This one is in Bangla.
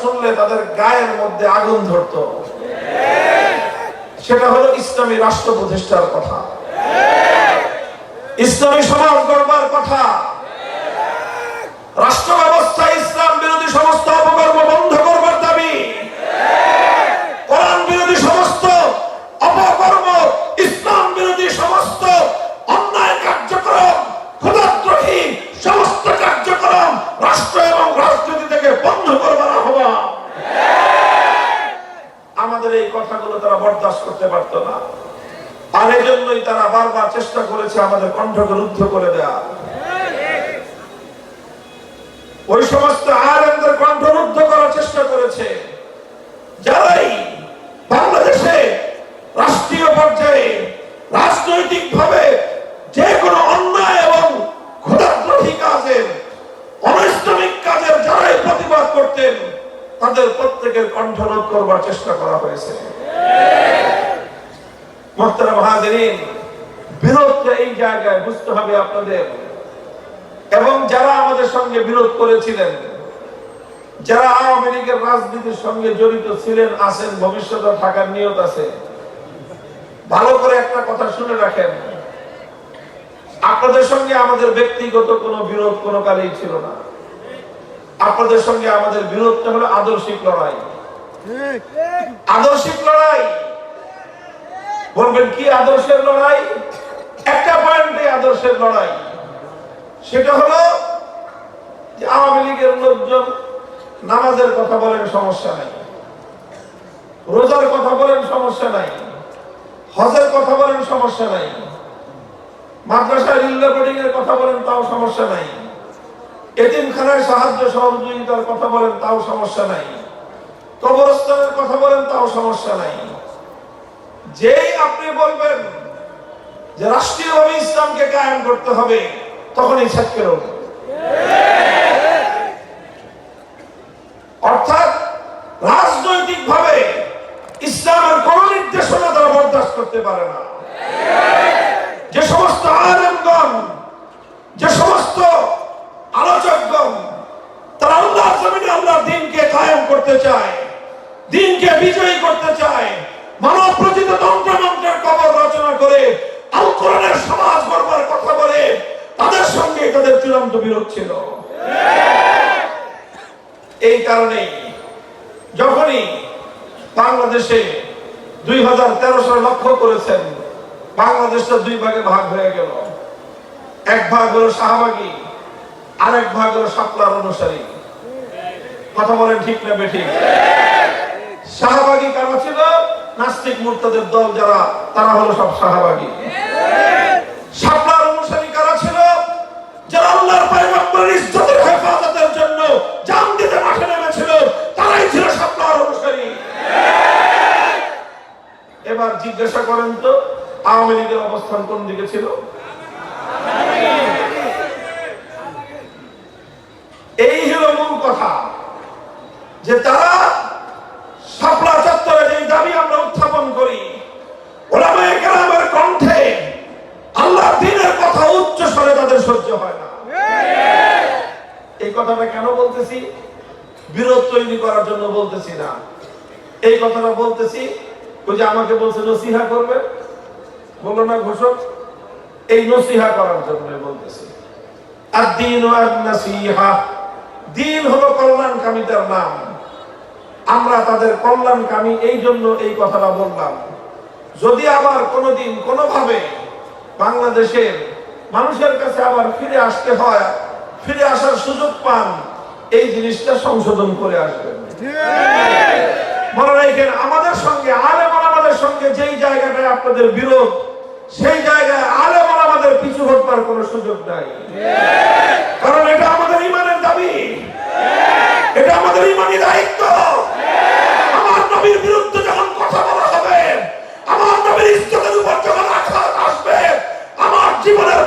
শুনলে তাদের গায়ের মধ্যে আগুন ধরত। সেটা হলো ইসলামী রাষ্ট্র প্রতিষ্ঠার কথা। ইসলামী সমাজ গড়বার কথাগুলো তারা বরদাস্ত করতে পারতো না। আর এই জন্যই তারা বারবার চেষ্টা করেছে আমাদের কণ্ঠকে রুদ্ধ করে দেয়া। ওই সমস্ত আলেমদের কণ্ঠরুদ্ধ করার চেষ্টা করেছে। যারাই বাংলাদেশে রাষ্ট্রীয় পর্যায়ে রাজনৈতিক তাদের প্রত্যেকের কণ্ঠরোধ করবার চেষ্টা করা হয়েছে। আপনাদের। এবং যারা আমাদের সঙ্গে বিরোধ করেছিলেন, যারা আওয়ামী লীগের রাজনীতির সঙ্গে জড়িত ছিলেন ভবিষ্যতে থাকার নিয়ত আছে। ভালো করে একটা কথা শুনে রাখেন। আপনাদের সঙ্গে আমাদের ব্যক্তিগত কোনো বিরোধ কোনো কালেই ছিল না। আপনাদের সঙ্গে আমাদের বিরোধটা হলো আদর্শিক লড়াই। আদর্শিক লড়াই। বলবেন, কি আদর্শের লড়াই? একটা পয়েন্টে আদর্শের লড়াই। সেটা হলো যে আওয়ামী লীগের লোকজন নামাজের কথা বলেন, সমস্যা নাই। রোজার কথা বলেন, সমস্যা নাই। হজের কথা বলেন, সমস্যা নাই। মাদ্রাসা রিল্লা বোর্ডিং এর কথা বলেন, তাও সমস্যা নাই। এতিমখানায় সাহায্য সহযোগিতার কথা বলেন, তাও সমস্যা নাই। কবরস্থানের কথা বলেন, তাও সমস্যা নাই। যেই আপনি বলবেন যে রাষ্ট্রীয়ভাবে ইসলামকে কায়েম করতে হবে, তখনই ছাত্রের অর্থাৎ রাজনৈতিক ভাবে ইসলামের কোন নির্দেশনা তারা বরদাস্ত করতে পারে না। যে সমস্ত আলেমগণ আলোচকগণ, তারা আল্লাহ জমিনে আল্লাহর দিনকে কায়েম করতে চায়, দিনকে বিজয়ী করতে চায়। মানব প্রচিত তন্ত্রমন্ত্রের কবর রচনা করে আল কোরআনের সমাজ গড়বার কথা বলে, তাদের সঙ্গে তাদের চূড়ান্ত বিরোধ ছিল। এই কারণেই যখনই বাংলাদেশে দুই হাজার তেরো সালে লক্ষ্য করেছেন, বাংলাদেশটা দুই ভাগে ভাগ হয়ে গেল। এক ভাগ হলো শাহবাগী আরেক ভাগ হলো সাপলার অনুসারী। কথা বলেন ঠিক না বেঠিক শাহবাগী কারা ছিল? নাস্তিক মুরতাদের দল যারা, তারা হলো সব শাহবাগী। শাপলার অনুসারী কারা ছিল? যারা আল্লাহর পয়গম্বরের ইজ্জতের হেফাজতের জন্য জান দিতে মাঠে নেমেছিল, তারাই ছিল শাপলার অনুসারী। এবার জিজ্ঞাসা করেন তো, আওয়ামী লীগের অবস্থান কোন দিকে ছিল এই হলো মূল কথা যে তারা শাপলা চত্বরে যে দাবি আমরা উত্থাপন করি, ওলামায়ে কণ্ঠে আল্লাহর দিনের কথা উচ্চ স্বরে তাদের সহ্য হয় না। এই কথাটা কেন বলতেছি? বিরোধ তৈরি করার জন্য বলতেছি না। এই কথাটা বলতেছি, ওই যে আমাকে বলছে, নসিহা করবে? বলল না ঘোষক, এই নসিহা করার জন্য বলতেছি। আর দিন নসিহা দিন হলো কল্যাণকামিতার নাম। আমরা তাদের কল্যাণকামী, এই জন্য এই কথাটা বললাম। যদি আবার কোনোদিন, কোনোভাবে বাংলাদেশের মানুষের কাছে আবার ফিরে আসতে হয়, ফিরে আসার সুযোগ পান, এই জিনিসটা সংশোধন করে আসবেন। আমাদের সঙ্গে আলেমান আমাদের সঙ্গে যেই জায়গাটায় আপনাদের বিরোধ, সেই জায়গায় আলেমান আমাদের পিছু হটবার কোনো সুযোগ নাই। জীবনের